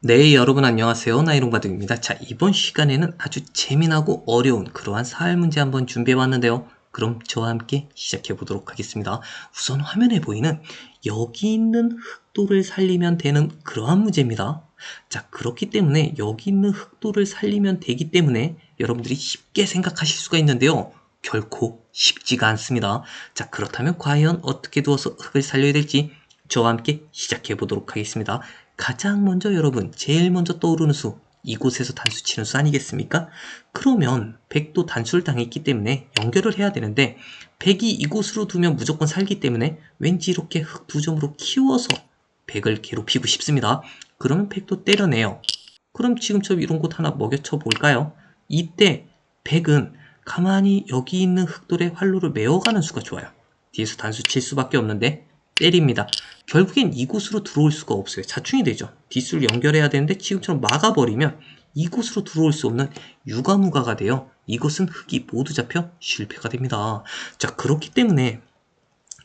네, 여러분 안녕하세요. 나이롱바둑입니다. 자, 이번 시간에는 아주 재미나고 어려운 그러한 사활 문제 한번 준비해 왔는데요. 그럼 저와 함께 시작해 보도록 하겠습니다. 우선 화면에 보이는 여기 있는 흑도를 살리면 되는 그러한 문제입니다. 자, 그렇기 때문에 여기 있는 흑도를 살리면 되기 때문에 여러분들이 쉽게 생각하실 수가 있는데요. 결코 쉽지가 않습니다. 자, 그렇다면 과연 어떻게 두어서 흑을 살려야 될지 저와 함께 시작해 보도록 하겠습니다. 가장 먼저 여러분 제일 먼저 떠오르는 수 이곳에서 단수 치는 수 아니겠습니까? 그러면 100도 단수를 당했기 때문에 연결을 해야 되는데 100이 이곳으로 두면 무조건 살기 때문에 왠지 이렇게 흑두 점으로 키워서 100을 괴롭히고 싶습니다. 그러면 100도 때려내요. 그럼 지금처럼 이런 곳 하나 먹여쳐 볼까요? 이때 100은 가만히 여기 있는 흑돌의 활로를 메어가는 수가 좋아요. 뒤에서 단수 칠 수밖에 없는데 때립니다. 결국엔 이곳으로 들어올 수가 없어요. 자충이 되죠. 뒷수를 연결해야 되는데 지금처럼 막아버리면 이곳으로 들어올 수 없는 유가무가가 되어 이곳은 흙이 모두 잡혀 실패가 됩니다. 자 그렇기 때문에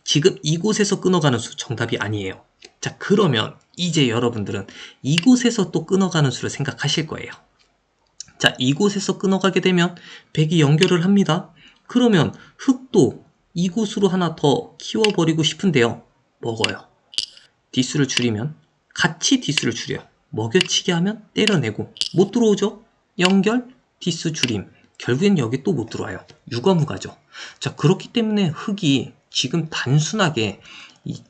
지금 이곳에서 끊어가는 수 정답이 아니에요. 자 그러면 이제 여러분들은 이곳에서 또 끊어가는 수를 생각하실 거예요. 자 이곳에서 끊어가게 되면 백이 연결을 합니다. 그러면 흙도 이곳으로 하나 더 키워버리고 싶은데요. 먹어요. 뒷수를 줄이면 같이 뒷수를 줄여 먹여치기 하면 때려내고 못 들어오죠? 연결 뒷수 줄임 결국엔 여기 또 못 들어와요. 유과무가죠. 자 그렇기 때문에 흙이 지금 단순하게 이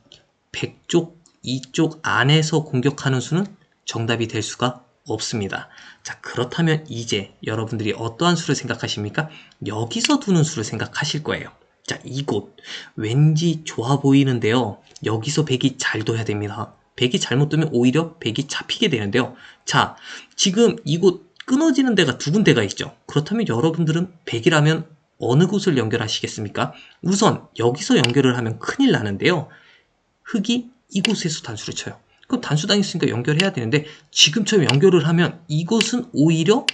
백쪽 이쪽 안에서 공격하는 수는 정답이 될 수가 없습니다. 자 그렇다면 이제 여러분들이 어떠한 수를 생각하십니까? 여기서 두는 수를 생각하실 거예요. 자, 이곳. 왠지 좋아 보이는데요. 여기서 백이 잘 둬야 됩니다. 백이 잘못 두면 오히려 백이 잡히게 되는데요. 자, 지금 이곳 끊어지는 데가 두 군데가 있죠. 그렇다면 여러분들은 백이라면 어느 곳을 연결하시겠습니까? 우선 여기서 연결을 하면 큰일 나는데요. 흙이 이곳에서 단수를 쳐요. 그럼 단수 당했으니까 연결해야 되는데 지금처럼 연결을 하면 이곳은 오히려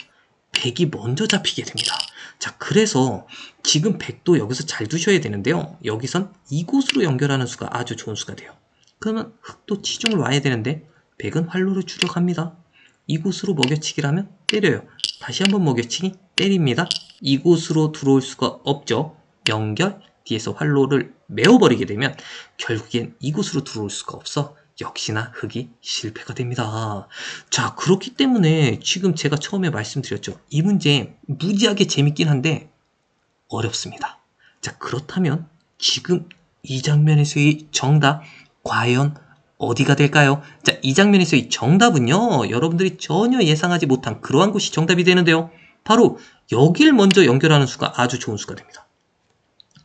백이 먼저 잡히게 됩니다. 자, 그래서 지금 100도 여기서 잘 두셔야 되는데요. 여기선 이곳으로 연결하는 수가 아주 좋은 수가 돼요. 그러면 흑도 치중을 와야 되는데 100은 활로를 추력합니다. 이곳으로 먹여치기라면 때려요. 다시 한번 먹여치기 때립니다. 이곳으로 들어올 수가 없죠. 연결 뒤에서 활로를 메워버리게 되면 결국엔 이곳으로 들어올 수가 없어 역시나 흙이 실패가 됩니다. 자, 그렇기 때문에 지금 제가 처음에 말씀드렸죠. 이 문제 무지하게 재밌긴 한데 어렵습니다. 자, 그렇다면 지금 이 장면에서의 정답 과연 어디가 될까요? 자, 이 장면에서의 정답은요. 여러분들이 전혀 예상하지 못한 그러한 곳이 정답이 되는데요. 바로 여길 먼저 연결하는 수가 아주 좋은 수가 됩니다.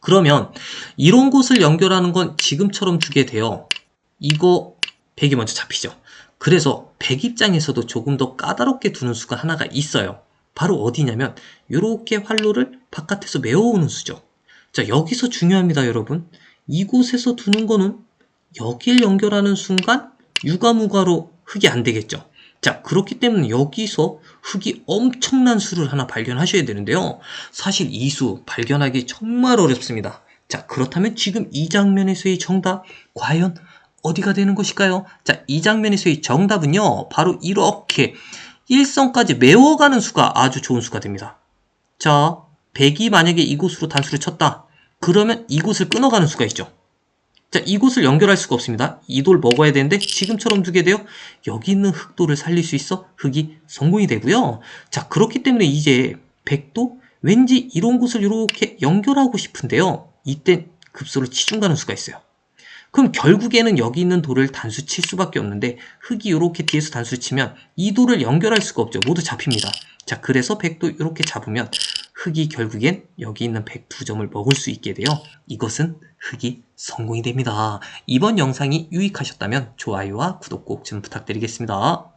그러면 이런 곳을 연결하는 건 지금처럼 주게 돼요. 이거 100이 먼저 잡히죠. 그래서 100 입장에서도 조금 더 까다롭게 두는 수가 하나가 있어요. 바로 어디냐면 이렇게 활로를 바깥에서 메워오는 수죠. 자 여기서 중요합니다 여러분. 이곳에서 두는 거는 여길 연결하는 순간 유가무가로 흙이 안 되겠죠. 자 그렇기 때문에 여기서 흙이 엄청난 수를 하나 발견하셔야 되는데요. 사실 이 수 발견하기 정말 어렵습니다. 자 그렇다면 지금 이 장면에서의 정답 과연 어디가 되는 것일까요? 자, 이 장면에서의 정답은요. 바로 이렇게 일성까지 메워가는 수가 아주 좋은 수가 됩니다. 자, 100이 만약에 이곳으로 단수를 쳤다. 그러면 이곳을 끊어가는 수가 있죠. 자, 이곳을 연결할 수가 없습니다. 이 돌 먹어야 되는데 지금처럼 두게 돼요. 여기 있는 흑도를 살릴 수 있어 흑이 성공이 되고요. 자, 그렇기 때문에 이제 100도 왠지 이런 곳을 이렇게 연결하고 싶은데요. 이때 급소를 치중 가는 수가 있어요. 그럼 결국에는 여기 있는 돌을 단수 칠 수밖에 없는데 흙이 이렇게 뒤에서 단수 치면 이 돌을 연결할 수가 없죠. 모두 잡힙니다. 자, 그래서 100도 이렇게 잡으면 흙이 결국엔 여기 있는 102점을 먹을 수 있게 돼요. 이것은 흙이 성공이 됩니다. 이번 영상이 유익하셨다면 좋아요와 구독 꼭 좀 부탁드리겠습니다.